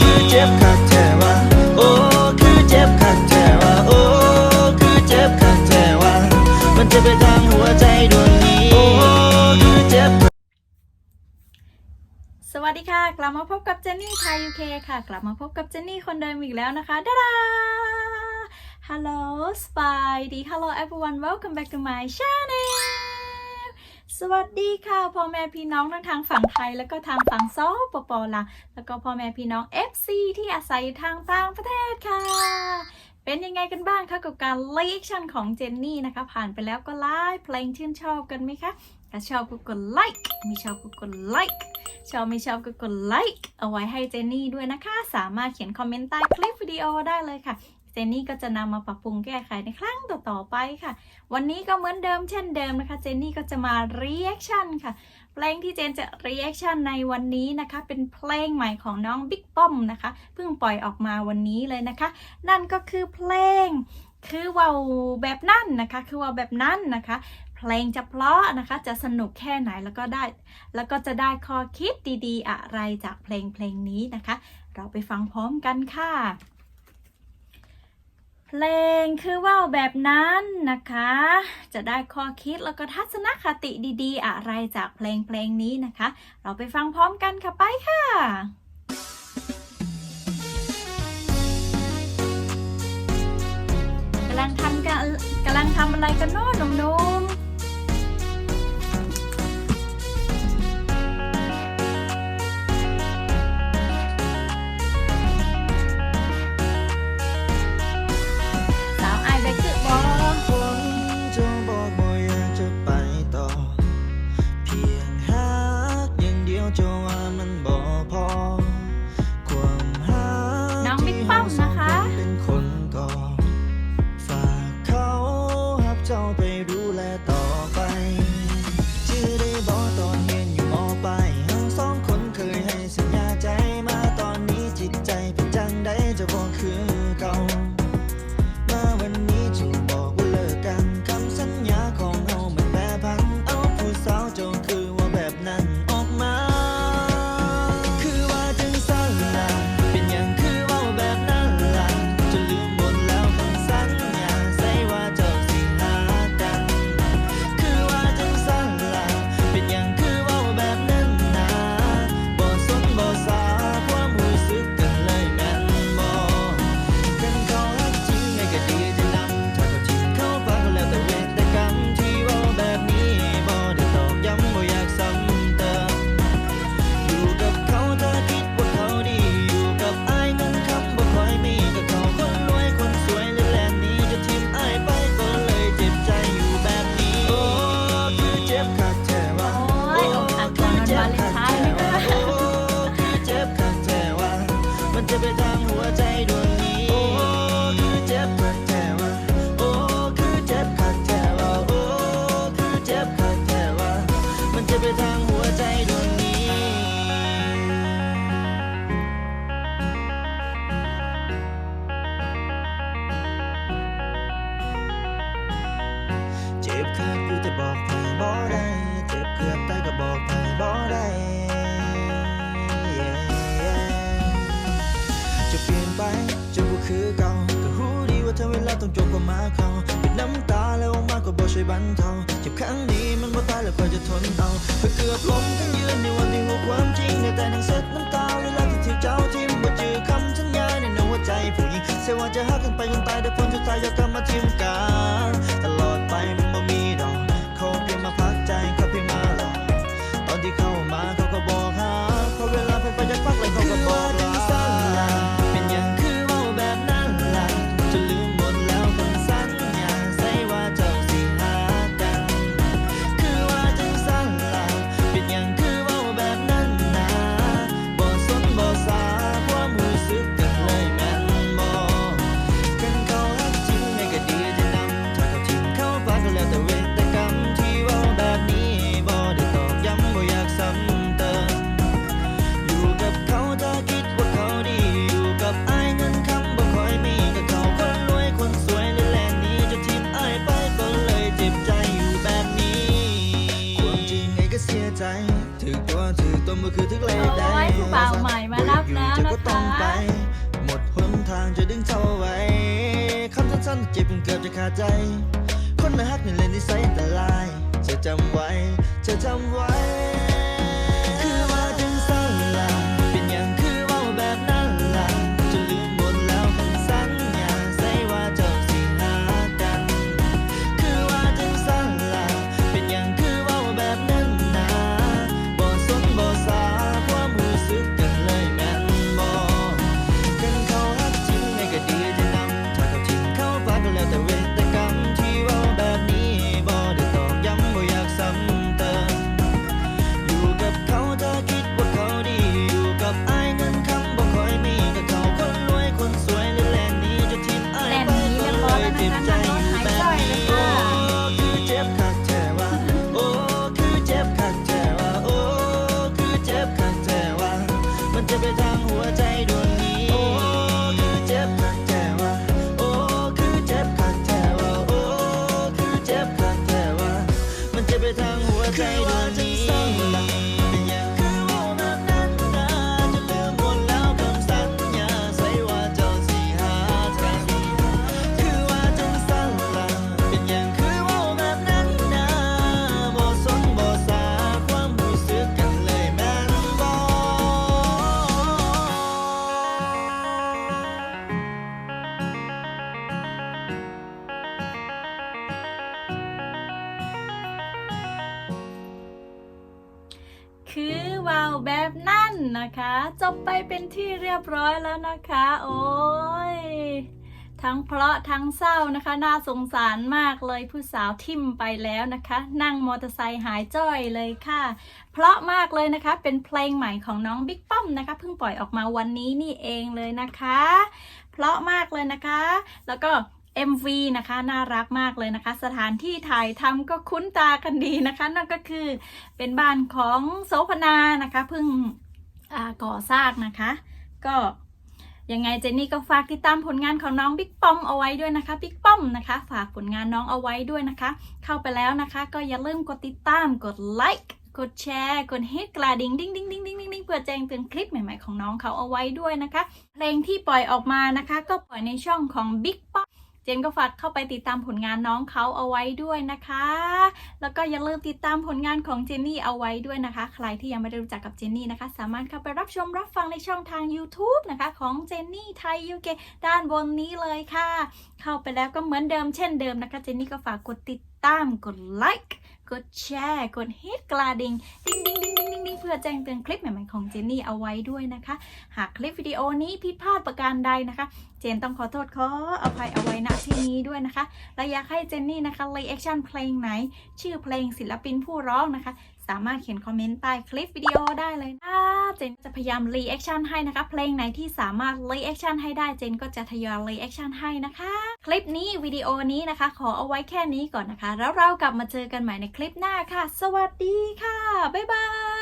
คือเจ็บคักแท้ว่าโอ้คือเจ็บคักแท้ว่าโอ้คือเจ็บคักแท้ว่ามันจะไปทางหัวใจดวงนี้โอ้คือเจ็บสวัสดีค่ะ กลับมาพบกับเจนนี่ไทยยูเคค่ะ กลับมาพบกับเจนนี่คนเดิมอีกแล้วนะคะดาดา Hello Spidey Hello everyone welcome back to my channel สวัสดีค่ะพ่อแม่พี่น้องทั้งทางฝั่งไทย แล้วก็ทางฝั่งซอปปลาวแล้วก็พ่อแม่พี่น้อง FC ที่อาศัยทางต่างประเทศค่ะ เป็นยังไงกันบ้างคะกับการเลคชั่นของเจนนี่นะคะ ผ่านไปแล้วก็ไลค์เพลงชื่นชอบกันไหมคะถ้าชอบก็กดไลค์ไม่ชอบก็กดไลค์ชอบไม่ชอบก็กดไลค์เอาไว้ให้เจนนี่ด้วยนะคะ สามารถเขียนคอมเมนต์ใต้คลิปวิดีโอได้เลยค่ะ เจนนี่ก็จะนำมาปรับปรุงแก้ไขในครั้งต่อๆไปค่ะ วันนี้ก็เหมือนเดิมเช่นเดิมนะคะ เจนนี่ก็จะมา reaction ค่ะ เพลงที่เจนจะ reaction ในวันนี้นะคะ เป็นเพลงใหม่ของน้องบิ๊กป้อมนะคะ เพิ่งปล่อยออกมาวันนี้เลยนะคะ นั่นก็คือเพลงคือว่าแบบนั่นนะคะ คือว่าแบบนั้นนะคะ เพลงจะเพราะนะคะ จะสนุกแค่ไหนแล้วก็ได้ แล้วก็จะได้ข้อคิดดีๆ อะไรจากเพลงเพลงนี้นะคะ เราไปฟังพร้อมกันค่ะ เพลงคือว่าวแบบนั้นนะคะ จะได้ข้อคิดแล้วก็ทัศนคติดีๆ อะไรจากเพลงเพลงนี้นะคะ เราไปฟังพร้อมกันค่ะไปค่ะกำลังทำกันกำลังทำอะไรกันเนาะหนุ่มๆ มันจ ต้องจบก็มาเขาเป็นน้ำตาแล้วออกมาก็บ่ช่วยบรรเทาเจ็บครั้งนี้มันบ่ตายแล้วก็จะทนเอาเพื่อเกือบล้มทั้งยืนในวันที่รู้ความจริงในแต่นังเซ็ตน้ำตาเวลาที่ถูกเจ้าทิมบ่เจอคำสัญญาในหัวใจผู้หญิงเสียว่าจะหักกันไปจนตายแต่ผลสุดท้ายยากกลับมาทิมกัน ไป หมดหนทางจะดึงเธอไว้ คำสั้นๆเจ็บจนเกือบจะขาดใจ คนมาฮักในเลนที่ใส่แต่ลาย จะจำไว้ จะจำไว้ นะคะ จบไปเป็นที่เรียบร้อยแล้วนะคะ โอ้ยทั้งเพราะทั้งเศร้านะคะ น่าสงสารมากเลยผู้สาวทิมไปแล้วนะคะ นั่งมอเตอร์ไซค์หายจ้อยเลยค่ะ เพราะมากเลยนะคะ เป็นเพลงใหม่ของน้องบิ๊กป้อมนะคะเพิ่งปล่อยออกมาวันนี้นี่เองเลยนะคะ เพราะมากเลยนะคะ แล้วก็ MV นะคะ น่ารักมากเลยนะคะ สถานที่ถ่ายทำก็คุ้นตากันดีนะคะ นั่นก็คือเป็นบ้านของโสพนานะคะเพิ่ง ก่อสร้างนะคะ ก็ยังไงเจนนี่ก็ฝากติดตามผลงานของน้องบิ๊กป้อมเอาไว้ด้วยนะคะบิ๊กป้อมนะคะ ฝากผลงานน้องเอาไว้ด้วยนะคะ เข้าไปแล้วนะคะ ก็อย่าลืมกดติดตามกดไลค์กดแชร์ กดฮิตกระดิ่งดิ้งดิ้งดิ้งดิ้งดิ้งเพื่อแจ้งเตือนคลิปใหม่ๆของน้องเขาเอาไว้ด้วยนะคะ เพลงที่ปล่อยออกมานะคะ ก็ปล่อยในช่องของ Big p o p เจนก็ฝากเข้าไปติดตามผลงานน้องเขาเอาไว้ด้วยนะคะ แล้วก็อย่าลืมติดตามผลงานของเจนนี่เอาไว้ด้วยนะคะ ใครที่ยังไม่ได้รู้จักกับเจนนี่นะคะ สามารถเข้าไปรับชมรับฟังในช่องทาง YouTube นะคะของเจนนี่ไทยยูเกด้านบนนี้เลยค่ะ เข้าไปแล้วก็เหมือนเดิมเช่นเดิมนะคะ เจนนี่ก็ฝากกดติดตามกดไลค์ กดแชร์ กดฮิตกราดิ่งดิ้งดิ้งดิ้งดิ้งดิ้งดิงเพื่อแจ้งเตือนคลิปใหม่ๆของเจนนี่เอาไว้ด้วยนะคะ หากคลิปวิดีโอนี้ผิดพลาดประการใดนะคะ เจนต้องขอโทษขออภัยเอาไว้ณที่นี้ด้วยนะคะและอยากให้เจนนี่นะคะรีแอคชั่นเพลงไหน ชื่อเพลงศิลปินผู้ร้องนะคะ สามารถเขียนคอมเมนต์ใต้คลิปวิดีโอได้เลยนะเจนจะพยายามรีแอคชั่นให้นะคะ เพลงไหนที่สามารถรีแอคชั่นให้ได้เจนก็จะทยอยรีแอคชั่นให้นะคะ คลิปนี้วิดีโอนี้นะคะ ขอเอาไว้แค่นี้ก่อนนะคะ แล้วเรากลับมาเจอกันใหม่ในคลิปหน้าค่ะ สวัสดีค่ะ บ๊ายบาย